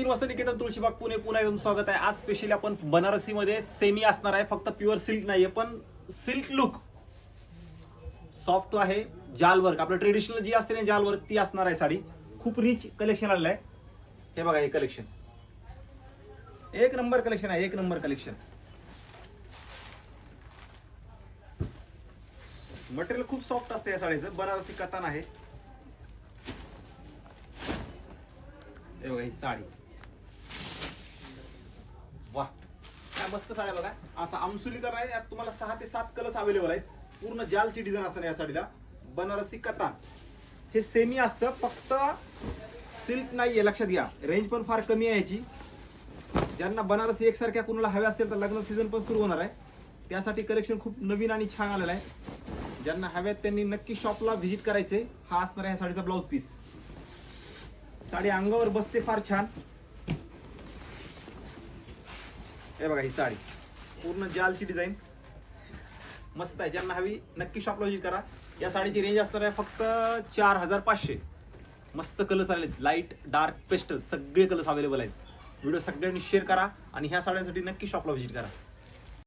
तीन वाजता निकेतन तुळशीबाग पुणे पुन्हा एकदम स्वागत आहे. आज स्पेशली आपण बनारसी मध्ये सेमी असणार आहे. फक्त प्युअर सिल्क नाहीये पण सिल्क लुक सॉफ्ट आहे जाल वर्क आपलं ट्रेडिशनल जी असते ना जाल वर्क ती असणार आहे साडी. खूप रिच कलेक्शन आलेलं आहे. हे बघा हे कलेक्शन एक नंबर कलेक्शन आहे एक नंबर कलेक्शन मटेरियल खूप सॉफ्ट असते या साडीचं. बनारसी कतान आहे. हे बघा ही साडी. वा. काय मस्त साड्या बघा. असा आमसुली कलर आहे. यात तुम्हाला सहा ते सात कलर्स अवेलेबल आहेत. पूर्ण जालची डिझाईन असणार या साडीला. बनारसी कतान हे सेमी असतं. फक्त सिल्क नाहीये. लक्षात घ्या. रेंज पण फार कमी आहे याची. ज्यांना बनारसी एकसारख्या कुणाला हव्या असतील तर लग्न सीझन पण सुरू होणार आहे. त्यासाठी कलेक्शन खूप नवीन आणि छान आलेलं आहे. ज्यांना हव्यात त्यांनी नक्की शॉपला व्हिजिट करायचे. हा असणार आहे साडीचा ब्लाऊज पीस साडी अंगावर बसते फार छान. हे बघा ही साडी. पूर्ण जालची डिझाईन मस्त आहे. ज्यांना हवी नक्की शॉपला व्हिजिट करा. या साडीची रेंज असणार आहे फक्त चार हजार पाचशे. मस्त कलर्स आले लाइट डार्क पेस्टल सगळे कलर्स अवेलेबल आहेत. व्हिडिओ सगळ्यांनी शेअर करा आणि ह्या साड्यांसाठी नक्की शॉपला व्हिजिट करा.